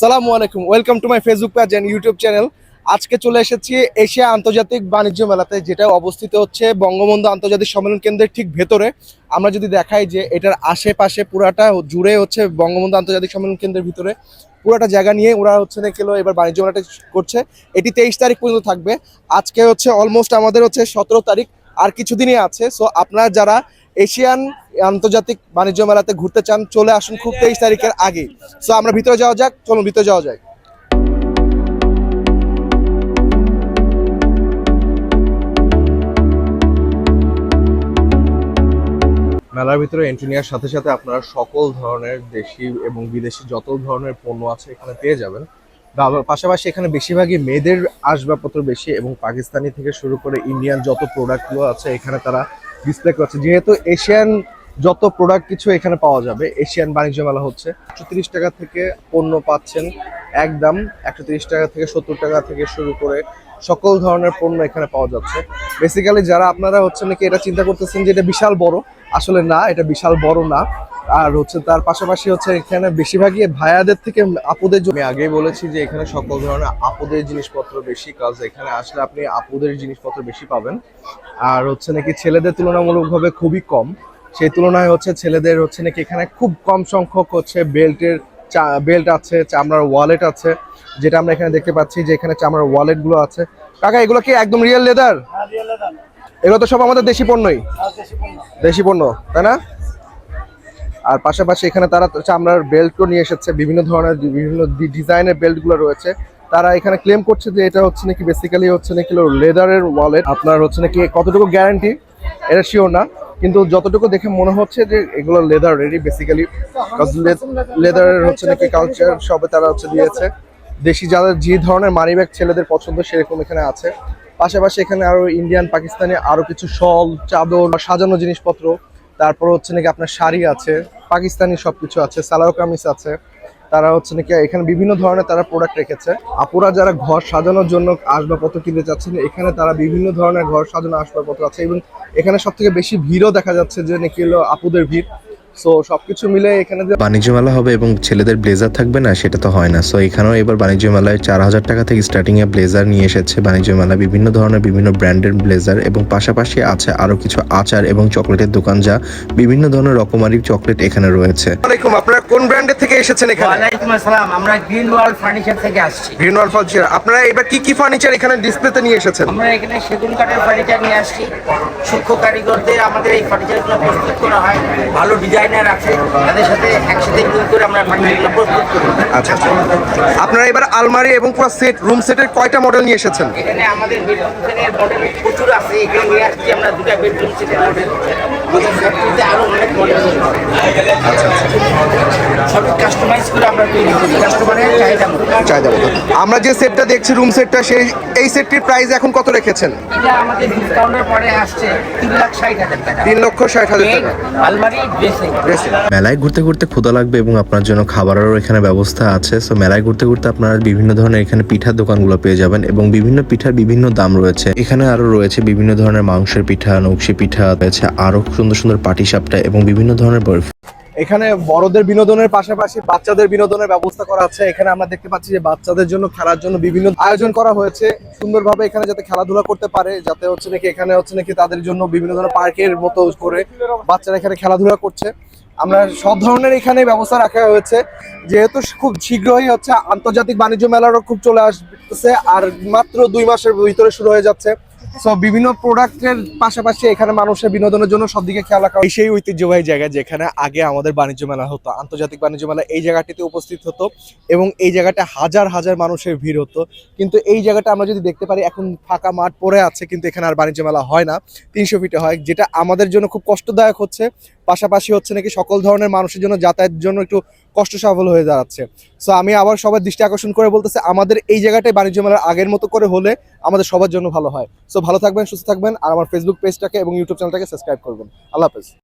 সালামু আলাইকুম welcome to my Facebook page and YouTube channel আজকে চলে এসেছি এশিয়া আন্তর্জাতিক বাণিজ্য মেলাতে, যেটা অবস্থিত হচ্ছে বঙ্গবন্ধু আন্তর্জাতিক সম্মেলন কেন্দ্রের ঠিক ভেতরে। আমরা যদি দেখাই যে এটার আশেপাশে পুরাটা জুড়ে হচ্ছে বঙ্গবন্ধু আন্তর্জাতিক সম্মেলন কেন্দ্রের ভিতরে, পুরাটা জায়গা নিয়ে ওরা হচ্ছে না কিলো এবার বাণিজ্য মেলাটা করছে। এটি তেইশ তারিখ পর্যন্ত থাকবে। আজকে হচ্ছে অলমোস্ট আমাদের হচ্ছে সতেরো তারিখ, আর কিছুদিনই আছে। সো আপনারা যারা এশিয়ান আন্তর্জাতিক বাণিজ্য মেলাতে ঘুরতে চান, চলে আসুন খুব তেইশ তারিখের আগে। সো আমরা ভিতরে যাওয়া যাক, চলুন ভিতরে যাওয়া যায় মেলার ভিতরে এন্ট্রি নেওয়ার সাথে সাথে আপনারা সকল ধরনের দেশি এবং বিদেশি যত ধরনের পণ্য আছে এখানে পেয়ে যাবেন। পাশাপাশি এখানে বেশিরভাগই মেয়েদের আসবাবপত্র বেশি এবং পাকিস্তানি থেকে শুরু করে ইন্ডিয়ান যত প্রোডাক্টগুলো আছে, এখানে তারা ডিসপ্লে করছে যেহেতু এশিয়ান যত প্রোডাক্ট কিছু এখানে পাওয়া যাবে এশিয়ান বাণিজ্য মেলা হচ্ছে, একশো তিরিশ টাকা থেকে পণ্য পাচ্ছেন একদম একশো তিরিশ টাকা থেকে সত্তর টাকা থেকে শুরু করে সকল ধরনের পণ্য এখানে পাওয়া যাচ্ছে। বেসিক্যালি যারা আপনারা হচ্ছে নাকি এটা চিন্তা করতেছেন যে এটা বিশাল বড়, আসলে না, এটা বিশাল বড় না। আর হচ্ছে তার পাশাপাশি হচ্ছে এখানে বেশিরভাগই ভাইয়াদের থেকে আপুদের জন্য আগেই বলেছি যে এখানে সকল ধরনের আপুদের জিনিসপত্র বেশি কাজ এখানে আসলে আপনি আপুদের জিনিসপত্র বেশি পাবেন। আর হচ্ছে নাকি ছেলেদের তুলনামূলকভাবে খুবই কম। সেই তুলনায় হচ্ছে ছেলেদের হচ্ছে নাকি এখানে খুব কম সংখ্যক হচ্ছে বেল্টের বেল্ট আছে চামড়ার ওয়ালেট আছে যেটা আমরা এখানে দেখতে পাচ্ছি যে এখানে চামড়ার ওয়ালেটগুলো আছে। কাকা এগুলো কি একদম রিয়েল লেদার এগুলো তো সব আমাদের দেশি পণ্যই। দেশি পণ্য তাই না? আর পাশাপাশি এখানে তারা চামড়ার বেল্টও নিয়ে এসেছে, বিভিন্ন ধরনের বিভিন্ন ডিজাইনের বেল্টগুলো রয়েছে। তারা এখানে ক্লেম করছে যে এটা হচ্ছে নাকি বেসিক্যালি হচ্ছে নাকি লেদারের ওয়ালেট আপনার হচ্ছে নাকি কতটুকু গ্যারান্টি এটা শিওর না, কিন্তু যতটুকু দেখে মনে হচ্ছে যে এগুলো লেদার রেডি বেসিক্যালি লেদারের হচ্ছে নাকি কালচার সবে তারা হচ্ছে দিয়েছে। দেশি যাদের যে ধরনের মানি ব্যাগ ছেলেদের পছন্দ সেরকম এখানে আছে। পাশাপাশি এখানে আরও ইন্ডিয়ান পাকিস্তানি আরও কিছু শল, চাদর সাজানো জিনিসপত্র তারপর হচ্ছে নাকি আপনার শাড়ি আছে, পাকিস্তানি সব কিছু আছে, সালোয়ার কামিজ আছে। তারা হচ্ছে নাকি এখানে বিভিন্ন ধরনের তারা প্রোডাক্ট রেখেছে। আপুরা যারা ঘর সাজানোর জন্য আসবাবপত্র কিনতে চাচ্ছেন এখানে তারা বিভিন্ন ধরনের ঘর সাজানো আসবাবপত্র আছে। এবং এখানে সব থেকে বেশি ভিড়ও দেখা যাচ্ছে যে নাকি হলো আপুদের ভিড়। সো সবকিছু মিলে এখানে যে বাণিজ্য মেলা হবে এবং ছেলেদের ব্লেজার থাকবে না সেটা তো হয় না। সো এখানেও এবার বাণিজ্য মেলায় চার হাজার টাকা থেকে স্টার্টিং এ ব্লেজার নিয়ে এসেছে বাণিজ্য মেলা বিভিন্ন ধরনের বিভিন্ন ব্র্যান্ডের ব্লেজার এবং পাশাপাশি আছে আরও কিছু আচার এবং চকলেটের দোকান যা বিভিন্ন ধরনের রকমারি চকলেট এখানে রয়েছে। আসসালামাইকুম আপনারা কোন ব্র্যান্ডের থেকে এসেছেন এখানে? ওয়ালাইকুম আসসালাম আমরা গ্রিন ওয়াল ফার্নিচার থেকে আসছি। গ্রিন ওয়াল ফার্নিচার আপনারা এবার কি কি ফার্নিচার এখানে ডিসপ্লেতে নিয়ে এসেছেন? আমরা এখানে সেগুন কাঠের ফার্নিচার নিয়ে আসছি। সূক্ষ্ম কারিগরদের আমাদের এই ফার্নিচারগুলো প্রস্তুত করা হয়। ভালো ডিজাইনার আছে তাদের সাথে একসাথে মিল করে আমরা ফার্নিচারগুলো প্রস্তুত করি। আচ্ছা আচ্ছা। আপনারা এবার আলমারি এবং পুরো সেট রুম সেটের কয়টা মডেল নিয়ে এসেছেন? এখানে আমাদের বেডরুম সেটের মডেল প্রচুর আছে এখানে নিয়ে আসছি আমরা দুটা বেডরুম সেটের মডেল আমাদের ফ্যাক্টরিতে আরও অনেক মডেল সব কাস্টমাইজ করে আমরা তৈরি করি। কাস্টমারের চাহিদা চাহিদা মতো। আমরা যে সেটটা দেখছি রুম সেটটা সেই এই সেটটির প্রাইস এখন কত রেখেছেন? এটা আমাদের ডিসকাউন্টের পরে আসছে তিন লাখ ষাট হাজার টাকা। তিন লক্ষ ষাট হাজার টাকা। আলমারি ড্রেসিং ড্রেসিং মেলায় ঘুরতে ঘুরতে ক্ষুদা লাগবে এবং আপনার জন্য খাবারেরও এখানে ব্যবস্থা আছে। সো মেলায় ঘুরতে ঘুরতে আপনারা বিভিন্ন ধরনের এখানে পিঠার দোকানগুলো পেয়ে যাবেন এবং বিভিন্ন পিঠার বিভিন্ন দাম রয়েছে। এখানে আরও রয়েছে বিভিন্ন ধরনের মাংসের পিঠা নকশি পিঠা রয়েছে আরও সুন্দর সুন্দর পাটি সাপটা এবং বিভিন্ন ধরনের বরফি। এখানে বড়দের বিনোদনের পাশাপাশি বাচ্চাদের বিনোদনের ব্যবস্থা করা আছে। এখানে আমরা দেখতে পাচ্ছি যে বাচ্চাদের জন্য খেলার জন্য বিভিন্ন আয়োজন করা হয়েছে। সুন্দরভাবে এখানে যাতে খেলাধুলা করতে পারে, যাতে হচ্ছে নাকি এখানে হচ্ছে নাকি তাদের জন্য বিভিন্ন ধরনের পার্কের মতো করে বাচ্চারা এখানে খেলাধুলা করছে। আমরা সব ধরনের এখানে ব্যবস্থা রাখা হয়েছে। যেহেতু খুব শীঘ্রই হচ্ছে আন্তর্জাতিক বাণিজ্য মেলারও খুব চলে আসছে আর মাত্র দুই মাসের ভিতরে শুরু হয়ে যাচ্ছে। সো বিভিন্ন প্রোডাক্টের পাশাপাশি এখানে মানুষের বিনোদনের জন্য সবদিকে খেয়াল রাখা হয়। সেই ঐতিহ্যবাহী জায়গা যেখানে আগে আমাদের বাণিজ্য মেলা হতো, আন্তর্জাতিক বাণিজ্য মেলা এই জায়গাটিতে উপস্থিত হতো এবং এই জায়গাটা হাজার হাজার মানুষের ভিড় হতো। কিন্তু এই জায়গাটা আমরা যদি দেখতে পারি, এখন ফাঁকা মাঠ পড়ে আছে, কিন্তু এখানে আর বাণিজ্য মেলা হয় না। তিনশো ফিটে হয়, যেটা আমাদের জন্য খুব কষ্টদায়ক হচ্ছে। পাশাপাশি হচ্ছে নাকি সকল ধরনের মানুষের জন্য, যাতায়াতের জন্য একটু কষ্ট সফল হয়ে দাঁড়াচ্ছে। সো আমি আবার সবার দৃষ্টি আকর্ষণ করে বলতেছি, আমাদের এই জায়গাটায় বাণিজ্য মেলার আগের মতো করে হলে আমাদের সবার জন্য ভালো হয়। সো ভালো থাকবেন, সুস্থ থাকবেন, আর আমার ফেসবুক পেজটাকে এবং ইউটিউব চ্যানেলটাকে সাবস্ক্রাইব করবেন। আল্লাহ হাফেজ।